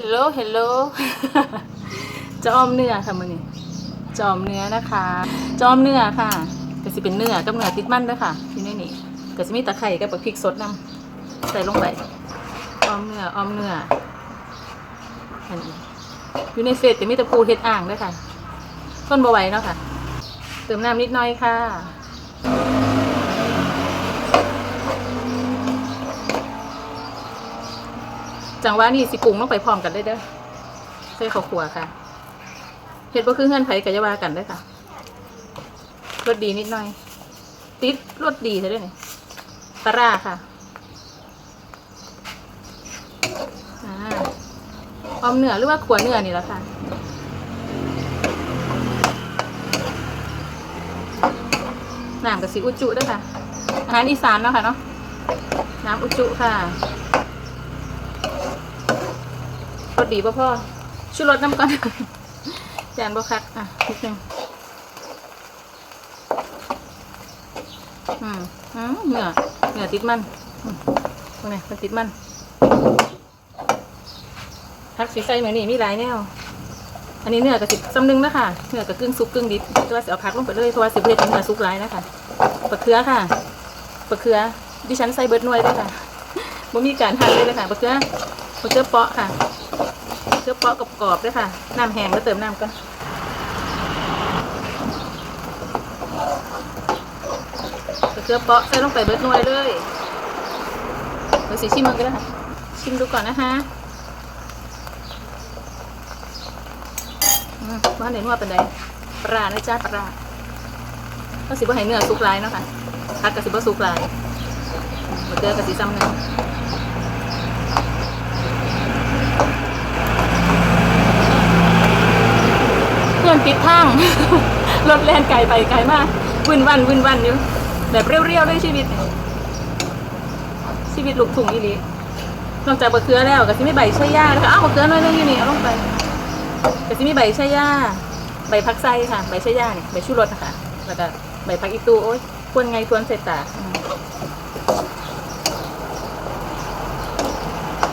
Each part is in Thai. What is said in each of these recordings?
ฮัลโหลฮัลโหลจอมเนื้อค่ะมือนี้จอมเนื้อนะคะ จอมเนื้อค่ะก็สิเป็นเนื้อกับเนื้อติดมันด้วยค่ะอยู่ในนี้ก็จะมีตะไคร้กับพริกสดนำใส่ลงไปออมเนื้อออมเนื้ออันนี้อยู่ในเฟซจะมีตะปูเฮ็ดอ่างด้วยค่ะต้นบวไหวเนาะค่ะ เติมน้ำนิดหน่อยค่ะ จังหวะนี้สิปรุงลงไปพร้อมกันได้เด้อใส่ข้าวขัวค่ะเห็ดบ่คือเงื่อนไผกับยาวากันได้ค่ะรสดีนิดหน่อย ติดรสดีใช่ด้วยนี่ปลาร้าค่ะอ่าอมเนื้อหรือว่าขัวเนื้อนี่แหละค่ะน้ำกับสีอุจุด้วยค่ะ อาหารอีสานเนาะค่ะเนาะ น้ำอุจุค่ะ รสดีป่ะพ่อชูรสน้ำก่อนจานบ่คักอะนิดนึงอืมอืมเนื้อเหนื้อติดมันตรงไหนมันติดมันพักสีใส่เหมือนนี่มีหลายแนวอันนี้เนื้อกระสิบซ้ำนึงนะคะเนื้อกระกึ่งซุปกึ่งดิบแต่ว่าสิเอาพักลงไปเลยเพราะว่าสิบเพื่อทำเนื้อซุปร้ายนะคะปลาเคือค่ะปลาเคือดิฉันใส่เบิร์ดน่วยด้วยค่ะบ่มีการหั่นเลยเลยค่ะปลาเคือปลาเคือเปาะค่ะ อเปาะกรอบๆด้วยค่ะ น้ำแห้งแล้วเติมน้ำก่อนเชื้อเปาะใส่ลงไปเบิดหน่วยเลยเดี๋ยวสิชิมมันก็ได้ค่ะ ชิมดูก่อนนะคะว่าไหนนวดเป็นไดปลานะจ้าปลาก็สิบ่ให้เนื้อสุกลายเนาะค่ะพักกับสิบ่สุกลายมาเจอกับสิซ้ำหนึ่งพื่อน ปิดทาง รถแล่นไกลไปไกลมากวินวันวินวันอยู่แบบเรียวๆด้วยชีวิต ชีวิตลูกถุงอีหลีนอกจากบะเขือแล้วก็สิมีใบชะย่าแล้วก็อ้าวบะเขือน้อยนึงอยู่นี่เอาลงไปก็สิมีใบชะย่าใบพักไส้ค่ะ ใบชะย่าเนี่ยใบชูรสนะคะแล้วก็ใบพักอีตูโอ้ยควรไงควรใส่ตา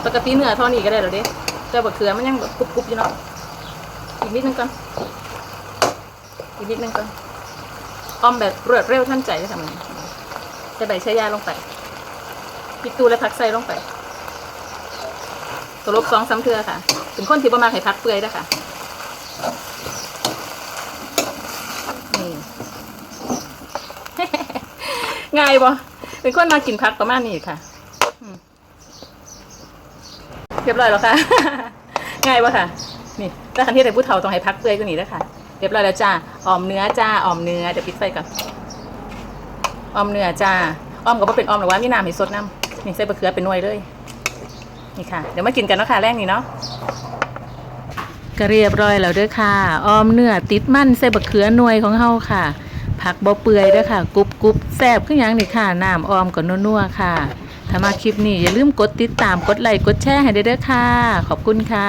ปกติเนื้อท่านี้ก็ได้แล้วเด้แต่บะเขือมันยังแบบกรุบๆอยู่เนาะอีกนิดนึงก่อน อีกนิดนึงก่อนอ้อมแบบรวดเร็วทันใจเลยค่ะมันจะใบชายาลงไปปิดตูและพักใส่ลงไปตัวลบสองสามเทือค่ะเป็นคนที่ประมาณให้พักเปื่อยนะคะนี่ง่ายบ่เป็นคนมากินพักประมาณนี้ค่ะเรียบร้อยแล้วค่ะ ง่ายบ่ค่ะ นี่ถ้าคันที่ไหนผู้เฒ่าต้องให้พักเปื่อยกว่านี้แล้วค่ะ เรียบร้อยแล้วจ้าออมเนื้อจ้าออมเนื้อเดี๋ยวปิดไฟก่อนออมเนื้อจ้าออมก็บ่เป็นออมหรือว่ามีน้ำให้สดน้ำนี่ใส่บะเขือเป็นหน่วยเลยนี่ค่ะเดี๋ยวมากินกันเนาะค่ะแรกนี่เนาะก็เรียบร้อยแล้วด้อค่ะ ออมเนื้อติดมันใส่บะเขือหน่วยของเฮาค่ะ ผักบ่เปื่อยด้อค่ะกรุบกรุบแซ่บขึ้นยังนี่ค่ะน้ำออมกับนัวๆค่ะ ถ้ามาคลิปนี้อย่าลืมกดติดตามกดไลค์กดแชร์ให้ด้วยเด้อค่ะ ขอบคุณค่ะ